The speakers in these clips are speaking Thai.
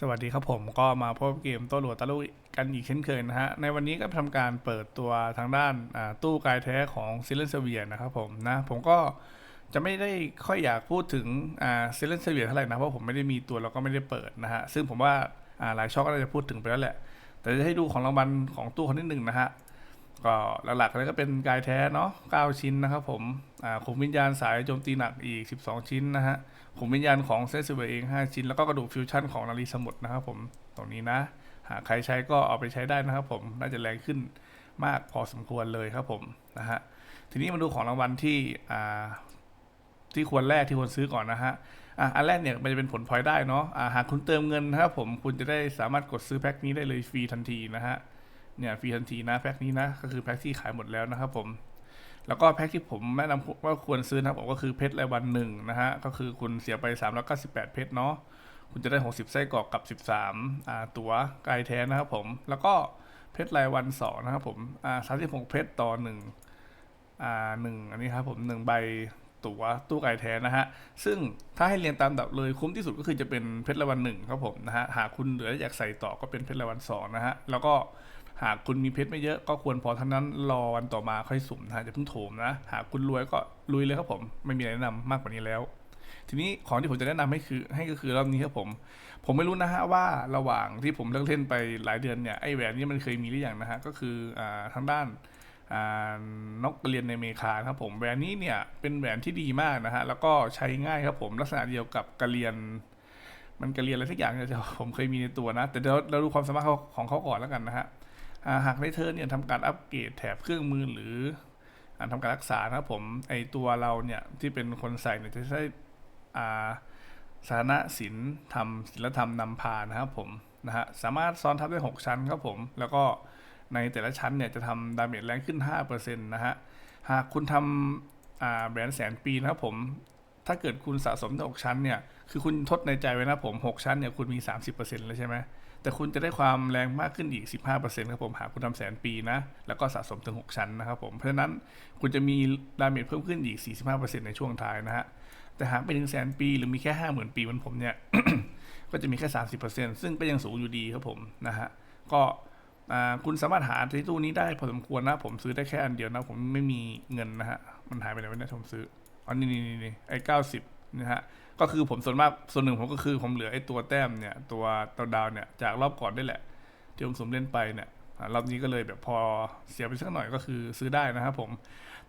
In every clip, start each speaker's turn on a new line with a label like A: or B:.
A: สวัสดีครับผมก็มาพบเกมโต้หลวตะลุกันอีกเช่นเคยนะฮะ ในวันนี้ก็ทำการเปิดตัวทางด้านตู้กายแท้ของซิลเลนเซเวียนะครับผมนะ ผมก็จะไม่ได้ค่อยอยากพูดถึงซิลเลนเซเวียเท่าไหร่นะ เพราะผมไม่ได้มีตัวแล้วก็ไม่ได้เปิดนะฮะ ซึ่งผมว่าาหลายช่องก็จะพูดถึงไปแล้วแหละ แต่จะให้ดูของรางวัลของตู้คนที่หนึ่งนะฮะ ก็หลักๆเลยก็เป็นกายแท้เนาะ9ชิ้นนะครับผมขุมวิญญาณสายโจมตีหนักอีก 12 ชิ้นนะฮะ ขุมวิญญาณของเซนซิเวเอง5ชิ้น แล้วก็กระดูกฟิวชั่นของนารีสมุทรนะครับผมตรงนี้นะ หากใครใช้ก็เอาไปใช้ได้นะครับผมน่าจะแรงขึ้นมากพอสมควรเลยครับผมนะฮะทีนี้มาดูของรางวัลที่อ่าที่ควรแรกที่ควรซื้อก่อนนะฮะอะอันแรกเนี่ยมันจะเป็นผลพลอยได้เนาะอ่าหากคุณเติมเงินนะครับผมคุณจะได้สามารถกดซื้อแพ็คนี้ได้เลยฟรีทันทีนะฮะเนี่ยฟรีทันทีนะแพ็คนี้นะก็คือแพ็คที่ขายหมดแล้วนะครับผม แล้วก็แพ็คที่ผมแนะนำว่าควรซื้อนะครับผมก็คือเพชรรายวันหนึ่งนะฮะ ก็คือคุณเสียไป 398 เพชรเนาะ คุณจะได้ 60 ไส้กรอกกับ 13อ่าตั๋วไกายแท้นะครับผม แล้วก็เพชรรายวัน2นะครับผมอ่า36 เพชรต่อ1อ่าหนึ่งอันนี้ครับผมหนึ่งใบตั๋วตู้ไกายแท้นะฮะ ซึ่งถ้าให้เรียงตามดับเลยคุ้มที่สุดก็คือจะเป็นเพชรรายวันหนึ่งครับผมนะฮะ หากคุณเหลืออยากใส่ต่อก็เป็นเพชรรายวันสองนะฮะ แล้วก็ หากคุณมีเพชรไม่เยอะก็ควรพอเท่านั้นรอวันต่อมาค่อยสุ่มนะฮะเพิ่งโถมนะ หากคุณรวยก็ลุยเลยครับผม ไม่มีอะไรแนะนำมากกว่านี้แล้ว ทีนี้ของที่ผมจะแนะนำให้คือให้ก็คือรอบนี้ครับผม ผมไม่รู้นะฮะว่าระหว่างที่ผมเลิกเล่นไปหลายเดือนเนี่ยไอ้แหวนนี้มันเคยมีหรือยังนะฮะก็คืออ่าทางด้านนกกระเรียนในเมคาครับผมแหวนนี้เนี่ยเป็นแหวนที่ดีมากนะฮะแล้วก็ใช้ง่ายครับผมลักษณะเดียวกับกระเรียน มันกระเรียนอะไรสักอย่างเนี่ยผมเคยมีในตัวนะ แต่เดี๋ยวเราดูความสามารถของเขาก่อนแล้วกันนะฮะ หากในเธอเนี่ยทำการอัปเกรดแถบเครื่องมือหรืออ่าทำการรักษานะครับผมไอตัวเราเนี่ยที่เป็นคนใส่เนี่ยจะใช้สาธารณศิลทำศิลธรรมนำพานะครับผมนะฮะสามารถซ้อนทับได้ 6 ชั้นครับผม แล้วก็ในแต่ละชั้นเนี่ยจะทำดาเมจแรงขึ้น 5%นะฮะหากคุณทำแบรนด์แสนปีนะครับผม ถ้าเกิดคุณสะสมได้6ชั้นเนี่ย คือคุณทดในใจไว้นะผม 6 ชั้นเนี่ยคุณมี 30%แล้วใช่ไหม แต่คุณจะได้ความแรงมากขึ้นอีก 15%ครับผมหากคุณทำแสนปีนะ แล้วก็สะสมถึง 6 ชั้นนะครับผม เพราะฉะนั้นคุณจะมีดาเมจเพิ่มขึ้นอีก 45%ในช่วงท้ายนะฮะ แต่หากไปถึงแสนปีหรือมีแค่ 50,000 ปีเหมือนผมเนี่ย ก็จะมีแค่ 30%ซึ่งก็ยังสูงอยู่ดีครับผมนะฮะ ก็คุณสามารถหาที่ตู้นี้ได้พอสมควรนะ ผมซื้อได้แค่อันเดียวนะ ผมไม่มีเงินนะฮะ มันหายไปไหนวะเนี่ยผมซื้อ อ๋อนี่นี่นี่นี่ไอ้เก้าสิบนะฮะก็คือผมส่วนมากส่วนหนึ่งผมก็คือผมเหลือไอ้ตัวแต้มเนี่ยตัวตัวดาวเนี่ยจากรอบก่อนได้แหละ ที่ผมสมเล่นไปเนี่ยรอบนี้ก็เลยแบบพอเสียไปสักหน่อยก็คือซื้อได้นะครับผม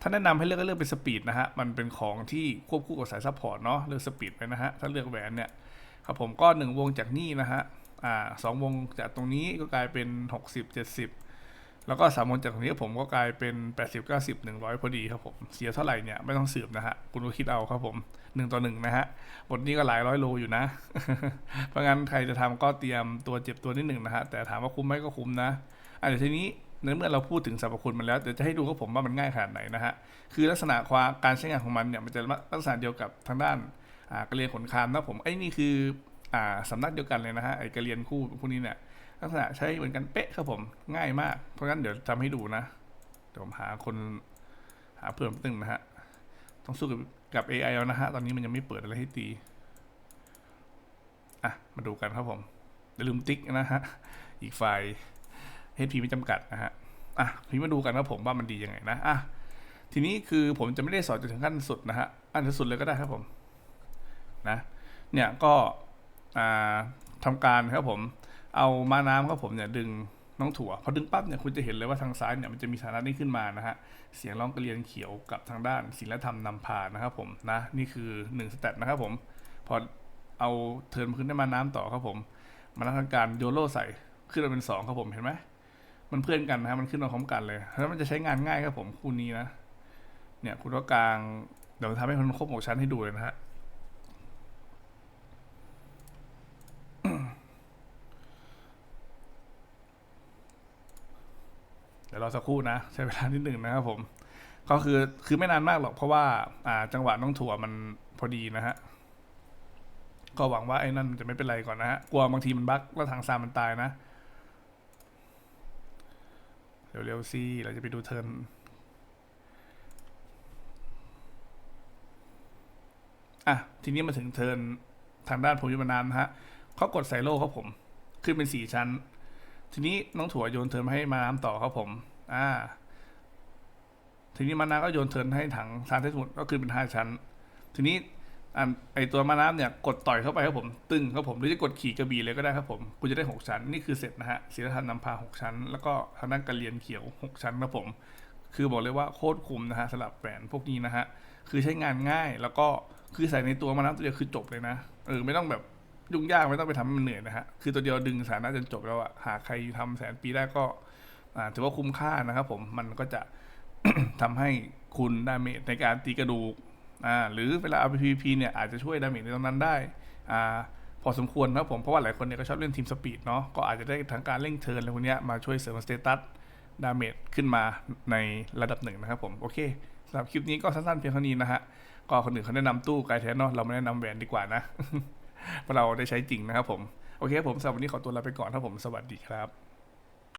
A: ถ้าแนะนำให้เลือกก็เลือกเป็นสปีดนะฮะ มันเป็นของที่ควบคู่กับสายซัพพอร์ตเนาะเลือกสปีดไปนะฮะ ถ้าเลือกแหวนเนี่ยครับผมก็หนึ่งวงจากนี่นะฮะ อ่าสองวงจากตรงนี้ก็กลายเป็นหกสิบเจ็ดสิบ แล้วก็สามวงจากตรงนี้ผมก็กลายเป็น 80 90 100 พอดีครับผม เสียเท่าไหร่เนี่ยไม่ต้องสืบนะฮะ คุณก็คิดเอาครับผมหนึ่งต่อหนึ่งนะฮะ บทนี้ก็หลายร้อยโลอยู่นะ เพราะงั้นใครจะทำก็เตรียมตัวเจ็บตัวนิดหนึ่งนะฮะ แต่ถามว่าคุ้มไหมก็คุ้มนะอะเดี๋ยวทีนี้ในเมื่อเราพูดถึงสรรพคุณมันแล้วเดี๋ยวจะให้ดูครับผมว่ามันง่ายขนาดไหนนะฮะ คือลักษณะความการใช้งานของมันเนี่ยมันจะลักษณะเดียวกับทางด้านอ่ากระเรียนขนคามนะผมไอ้นี่คืออ่าสำนักเดียวกันเลยนะฮะไอ้กระเรียนคู่พวกนี้เนี่ย ลักษณะใช้เหมือนกันเป๊ะครับผมง่ายมาก เพราะงั้นเดี๋ยวทำให้ดูนะเดี๋ยวผมหาคนหาเพิ่มตึงนะฮะต้องสู้กับกับ AI เอานะฮะ ตอนนี้มันยังไม่เปิดอะไรให้ตี อะ มาดูกันครับผมอย่าลืมติ๊กนะฮะ อีกไฟล์ HP ไม่จำกัดนะฮะ อะพี่มาดูกันครับผมว่ามันดียังไงนะ อะ ทีนี้คือผมจะไม่ได้สอนจนถึงขั้นสุดนะฮะ อันสุดเลยก็ได้ครับผม นะ เนี่ยก็ อ่าทำการครับผม เอามาน้ำครับผมเนี่ยดึงน้องถั่วพอดึงปั๊บเนี่ยคุณจะเห็นเลยว่าทางซ้ายเนี่ยมันจะมีฐานะนี้ขึ้นมานะฮะเสียงร้องกระเรียนเขียวกับทางด้านศิลธรรมนำพานะครับผมนะนี่คือ1สเตตนะครับผมพอเอาเทิร์นขึ้นได้มาน้ำต่อครับผมมันทำการโยโร่ใส่ขึ้นมาเป็นสองครับผมเห็นไหมมันเพื่อนกันนะฮะมันขึ้นมาพร้อมกันเลยแล้วมันจะใช้งานง่ายครับผมคู่นี้นะเนี่ยคุณก็กลางเดี๋ยวทำให้มันครบหกชั้นให้ดูเลยนะฮะ เดี๋ยวรอสักครู่นะ ใช้เวลานิดหนึ่งนะครับผม ก็คือคือไม่นานมากหรอกเพราะว่าอ่าจังหวะน้องถั่วมันพอดีนะฮะก็หวังว่าไอ้นั่นจะไม่เป็นไรก่อนนะฮะกลัวบางทีมันบั๊กแล้วทางซามมันตายนะเร็วๆสิเราจะไปดูเทิร์นอะทีนี้มาถึงเทิร์นทางด้านผมยุบนานนะฮะเขากดไซโลครับผม ขึ้นเป็นสี่ชั้น ทีนี้น้องถั่วโยนเทิร์นให้มาน้ำต่อครับผม อ่า ทีนี้มานาก็โยนเทิร์นให้ถังซานเทสมุดก็คือเป็นห้าชั้น ทีนี้อันไอตัวมาน้ำเนี่ยกดต่อยเข้าไปครับผมตึงครับผมหรือจะกดขี่กระบี่เลยก็ได้ครับผมคุณจะได้หกชั้น นี่คือเสร็จนะฮะศิลธรรมนำพาหกชั้น แล้วก็ทางด้านกระเรียนเขียวหกชั้นครับผม คือบอกเลยว่าโคตรคุ้มนะฮะสำหรับแหวนพวกนี้นะฮะคือใช้งานง่ายแล้วก็คือใส่ในตัวมาน้ำตัวเดียวคือจบเลยนะเออไม่ต้องแบบ ยุ่งยากไม่ต้องไปทำมันเหนื่อยนะฮะ คือตัวเดียวดึงสถานะจนจบแล้วอะหากใครทำแสนปีได้ก็อ่าถือว่าคุ้มค่านะครับผมมันก็จะทำให้คุณดาเมจในการตีกระดูกอ่าหรือเวลาเอา PVP เนี่ยอาจจะช่วยดาเมจในตรงนั้นได้อ่าพอสมควรนะครับผมเพราะว่าหลายคนเนี่ยก็ชอบเล่นทีมสปีดเนาะก็อาจจะได้ทั้งการเร่งเทิร์นอะไรพวกนี้มาช่วยเสริมสเตตัสดาเมจขึ้นมาในระดับหนึ่งนะครับผมโอเคสำหรับคลิปนี้ก็สั้นๆเพียงเท่านี้นะฮะก็คนอื่นเขาแนะนำตู้ไกลแท้เนาะเราไม่แนะนำแหวนดีกว่านะ เราได้ใช้จริงนะครับผม โอเคผมสำหรับวันนี้ขอตัวลาไปก่อนครับผมสวัสดีครับ